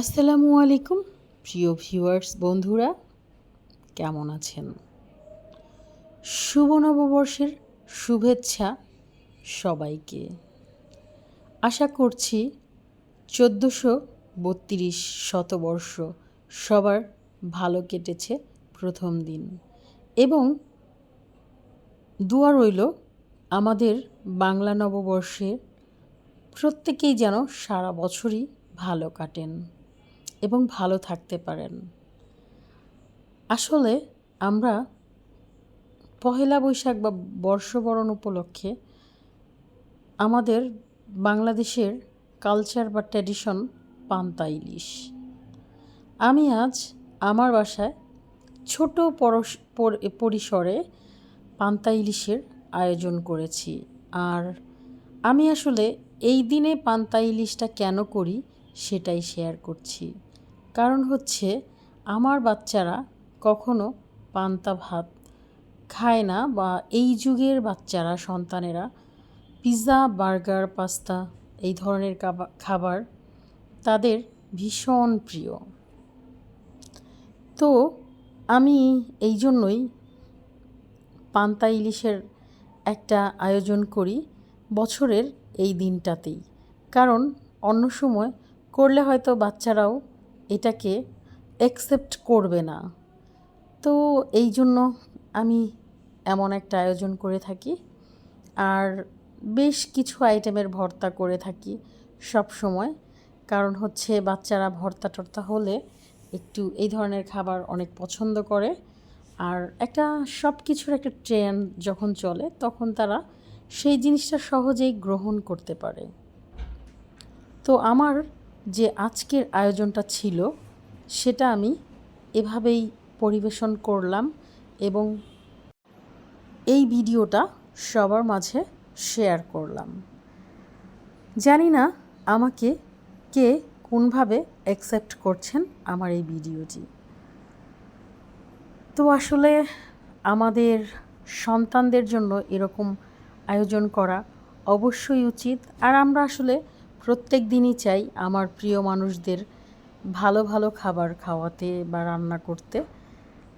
আসসালামু আলাইকুম, প্রিয় ভিউয়ার্স, বন্ধুরা, কেমন আছেন? শুভ নববর্ষের শুভেচ্ছা সবাইকে। আশা করছি চোদ্দোশো বত্রিশ শতবর্ষ সবার ভালো কেটেছে প্রথম দিন এবং দুয়া রইল আমাদের বাংলা নববর্ষে প্রত্যেকেই যেন সারা বছরই ভালো কাটেন। এবং ভালো থাকতে পারেন। আসলে আমরা পহেলা বৈশাখ বা বর্ষবরণ উপলক্ষে আমাদের বাংলাদেশের কালচার বা ট্র্যাডিশন পান্তা ইলিশ। আমি আজ আমার বাসায় ছোট পরিসরে পান্তা ইলিশের আয়োজন করেছি। আর আমি আসলে এই দিনে পান্তা ইলিশটা কেন করি সেটাই শেয়ার করছি। কারণ হচ্ছে আমার বাচ্চারা কখনো পান্তা ভাত খায় না বা এই যুগের বাচ্চারা, সন্তানেরা পিৎজা, বার্গার, পাস্তা এই ধরনের খাবার তাদের ভীষণ প্রিয়। তো আমি এই জন্যই পান্তা ইলিশের একটা আয়োজন করি বছরের এই দিনটাতেই। কারণ অন্য সময় করলে হয়তো বাচ্চারাও এটাকে অ্যাকসেপ্ট করবে না। তো এই জন্য আমি এমন একটা আয়োজন করে থাকি আর বেশ কিছু আইটেমের ভর্তা করে থাকি সব সময়। কারণ হচ্ছে বাচ্চারা ভর্তা টর্তা হলে একটু এই ধরনের খাবার অনেক পছন্দ করে আর একটা সব কিছুর একটা ট্রেন্ড যখন চলে তখন তারা সেই জিনিসটা সহজেই গ্রহণ করতে পারে। তো আমার যে আজকের আয়োজনটা ছিল, সেটা আমি এভাবেই পরিবেশন করলাম এবং এই ভিডিওটা সবার মাঝে শেয়ার করলাম। জানি না আমাকে কে কোনভাবে অ্যাকসেপ্ট করছেন আমার এই ভিডিওটি। তো আসলে আমাদের সন্তানদের জন্য এরকম আয়োজন করা অবশ্যই উচিত। আর আমরা আসলে প্রত্যেক দিনই চাই আমার প্রিয় মানুষদের ভালো ভালো খাবার খাওয়াতে বা রান্না করতে।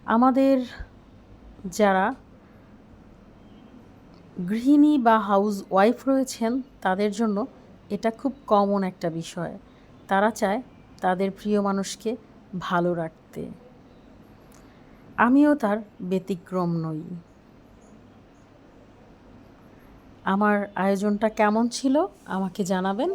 আমাদের যারা গৃহিণী বা হাউস ওয়াইফ রয়েছেন, তাদের জন্য এটা খুব কমন একটা বিষয়। তারা চায় তাদের প্রিয় মানুষকে ভালো রাখতে। আমিও তার ব্যতিক্রম নই। আমার আয়োজনটা কেমন ছিল আমাকে জানাবেন।